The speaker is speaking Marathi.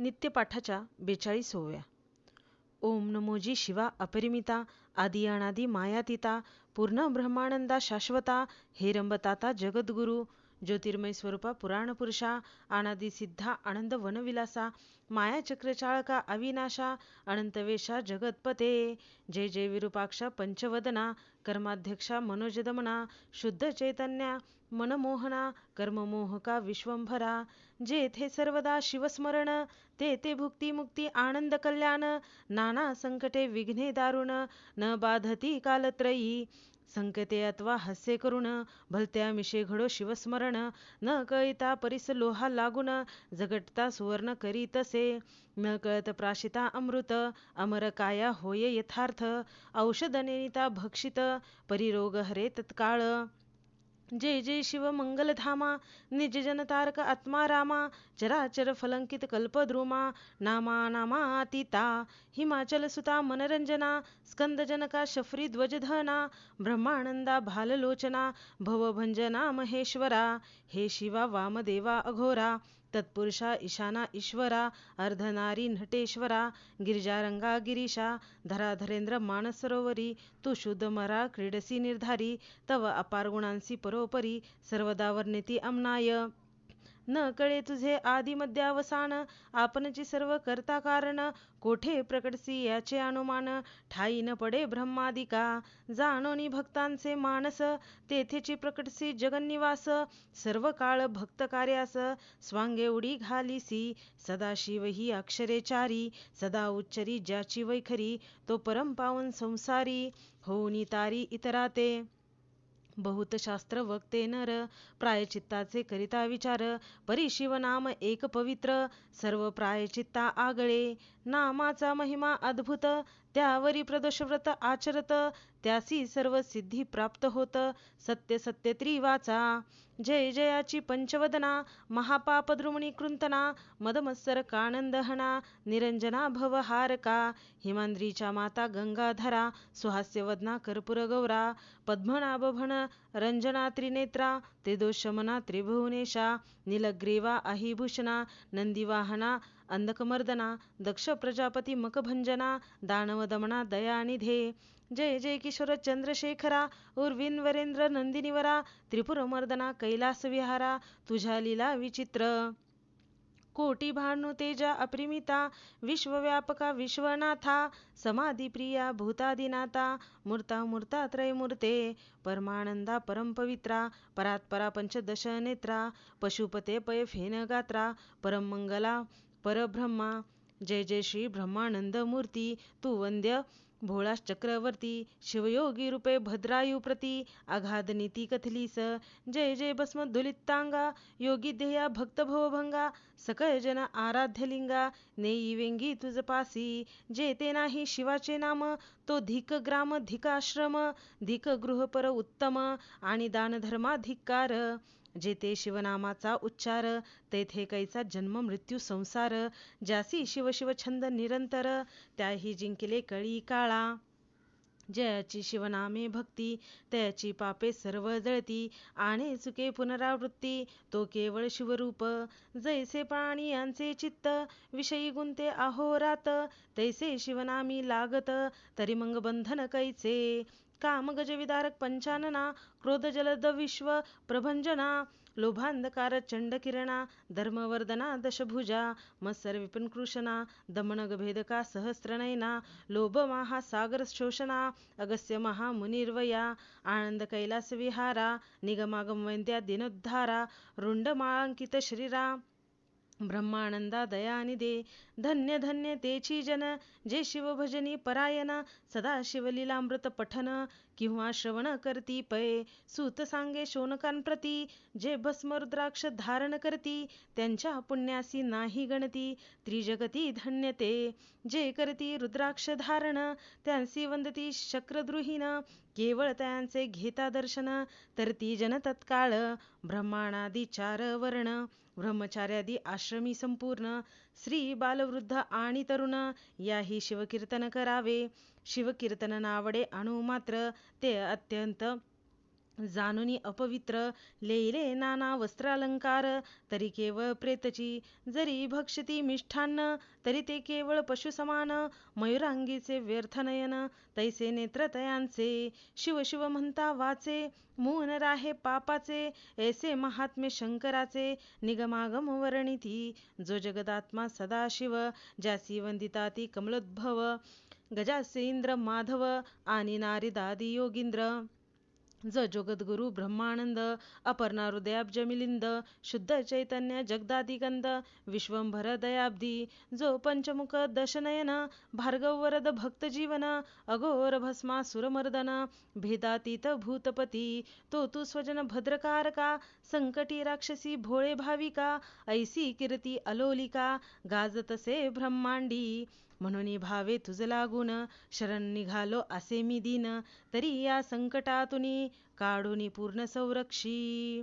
नित्यपाठाच्या बेचाळीसोव्या ओम नमोजी शिवा अपरिमिता आदी अनादी मायातीता पूर्ण ब्रह्मानंदा शाश्वता हेरंबताता जगद्गुरु ज्योतिर्मय स्वरूपा पुराणपुरुषा आनादी सिद्धा आनंद वनविलासा माया चक्रचाळका अविनाशा अनंतवेशा जगतपते। जय जय विरूपाक्षा पंचवदना कर्माध्यक्षा मनोजदमना शुद्ध चैतन्या मनमोहना कर्ममोहका विश्वंभरा। जेथे सर्वदा शिवस्मरण ते ते भुक्ती मुक्ती आनंद कल्याण नाना संकटे विघ्ने दारुण न बाधती कालत्रयी। संकेते अथवा हास्य करुण भलत्या मिशे घडो शिवस्मरण. न कळिता परिस लोहा लागून जगटता सुवर्ण करी तसे. न कळत प्राशिता अमृत अमर काया होय यथार्थ. औषधनेनिता भक्षित परिरोग हरे तत्काळ. जय जय शिव मंगलधामा निज जनतारक आत्मा रामा चराचर फलंकित कल्पद्रुमा नामा नामातीता हिमाचल सुता मनरंजना स्कंदजनका शफरी ध्वजधना ब्रह्मानंदा भाललोचना भवभंजना महेश्वरा हे शिवा वामदेवा अघोरा तत्पुरुषा ईशाना ईश्वरा अर्धनारी नटेश्वरा गिरिजारंगा गिरीशा धराधरेंद्र मानसरोवरी तू शुद्ध मरा क्रीडसी निर्धारी तव अपार गुणांसी परोपरी सर्वदा वर्णिती अमनाय। न कळे तुझे आदि मध्यावसान आपणची सर्व करता कारण कोठे प्रकटसी याचे अनुमान? ठाई न पडे ब्रह्मादिका जाणोनी भक्तांचे मानस तेथेची प्रकटसी जगन्निवास सर्व काळ भक्त कार्यास स्वांगे उडी घालीसी सदाशिव ही अक्षरेचारी सदा उच्चरी ज्याची वैखरी तो परम पावन संसारी होऊनी तारी इतराते. बहुत शास्त्र वक्ते नर प्रायचित्ताचे करिता विचार परी शिवनाम एक पवित्र सर्व प्रायचित्ता आगळे नामाचा महिमा अद्भुत त्यावरी प्रदोषव्रत आचरत त्यासी सर्व सिद्धी प्राप्त होत. सत्य सत्य त्रिवाचा जय जयाची पंचवदना महापापद्रुमणी कृंतना मदमत्सर कानंदहना निरंजना भवहारका हिमांद्रीच्या माता गंगाधरा सुहास्यवदना कर्पूर गौरा पद्मनाभभण रंजना त्रिनेत्रा त्रिदोषमना त्रिभुवनेशा निलग्रीवा अहिभूषणा नंदीवाहना अंधकमर्दना दक्ष प्रजापती मकभंजना दानवदमना दयानिधे जय जय किशोर चंद्रशेखरा उर्विनवरेंद्र नंदिनीवरा त्रिपुरमर्दना कैलास विहारा तुझ्या लीला विचित्र कोटी भानु तेजा अप्रिमिता विश्वव्यापका विश्वनाथा समाधिप्रिया भूतादिनाथा मूर्ता मूर्ता त्रयमूर्ते परमानंदा परमपवित्रा परात्परा पंचदश नेत्रा पशुपते पय फेन गात्रा परमंगला परब्रह्मा। जय जय श्री ब्रह्मानंद मूर्ती। तू वंद्य। भोळास चक्रवर्ती शिवयोगी रूपे भद्रायुप्रती अगाध नीती कथलीस। जय जय भस्म दुलितांगा योगी ध्येया भक्त भवभंगा। सकळ जन आराध्य लिंगा। नेई वेंगी तुझ पासी। जे ते नाही शिवाचे नाम। तो धिक ग्राम धिकाश्रम धिक गृहपर उत्तम। आणि दानधर्माधिकार जेथे शिवनामाचा उच्चार तेथे कैचा जन्म मृत्यू संसार ज्यासी शिव छंद निरंतर त्याही जिंकले कळी काळा. जयाची शिवनामे भक्ती त्याची पापे सर्व जळती. आणि चुके पुनरावृत्ती तो केवळ शिवरूप. जैसे प्राणी यांचे चित्त विषयी गुंते अहोरात. तैसे शिवनामी लागत तरी मग बंधन कैचे कामगजविदारक पञ्चानना पंचानना क्रोध जलद विश्व प्रभंजना लोभांधकार चंडकिरणा धर्मवर्धना दशभुजा मत्सर दमनगभेदका सहस्रनयना लोभमाहा सागरशोषणा लोभ महासागर शोषणा अगस्य महामुनिर्वया आनंद कैलास विहारा निगमागम वैद्या दिनोद्धारा रुंड ब्रह्मानंदा श्रीरा ब्रह्मानंदा दयानिदे धन्य धन्य तेची जन जे शिवभजनी परायण सदा शिवलीलामृत पठन किंवा श्रवण करती पय सूत सांगे शोनकांप्रती जे भस्म रुद्राक्ष धारण करती त्यांच्या पुण्यासी नाही गणती त्रिजगती धन्यते जे करती रुद्राक्ष धारण त्यांसी वंदती शक्रद्रुहीन केवळ त्यांचे घेता दर्शन तर ती जन तत्काळ ब्रह्माणादी चार वर्ण ब्रह्मचार्यादी आश्रमी संपूर्ण स्त्री बालवृद्ध आणि तरुण याही शिवकीर्तन करावे. शिवकीर्तन नावडे अणू मात्र ते अत्यंत जानुनी अपवित्र लेले नाना वस्त्रालंकार तरी केवळ प्रेतची जरी भक्षती मिष्ठान्न तरी ते केवळ पशुसमान मयुरांगीचे व्यर्थनयन तैसे नेत्र तयांचे शिव शिव म्हणता वाचे मोहन राहे पापाचे ऐसे महात्मे शंकराचे निगमागम वर्णिती जो जगदात्मा सदाशिव ज्यासी वंदिता ती कमलोद्भव गजासे इंद्र माधव आणि नारीदादी योगींद्र. ज जगद्गुरु ब्रह्मानंद अपर्णा हृदयाब्ज मिलिंद शुद्ध चैतन्य जगदादिगंध विश्वंभर दयाब्दी जो पंचमुख दशनयन भार्गव वरद भक्त जीवन अघोर भस्मा सुरमर्दन भेदातीत भूतपती तो तू स्वजन भद्रकारका संकटी राक्षसी भोळे भाविका ऐसी कीर्ती अलोलिका गाजतसे ब्रह्मांडी। म्हणून भावे तुझ लागून शरण निघालो असे मी दिन तरी या संकटातुनी काढूनी पूर्ण संरक्षी.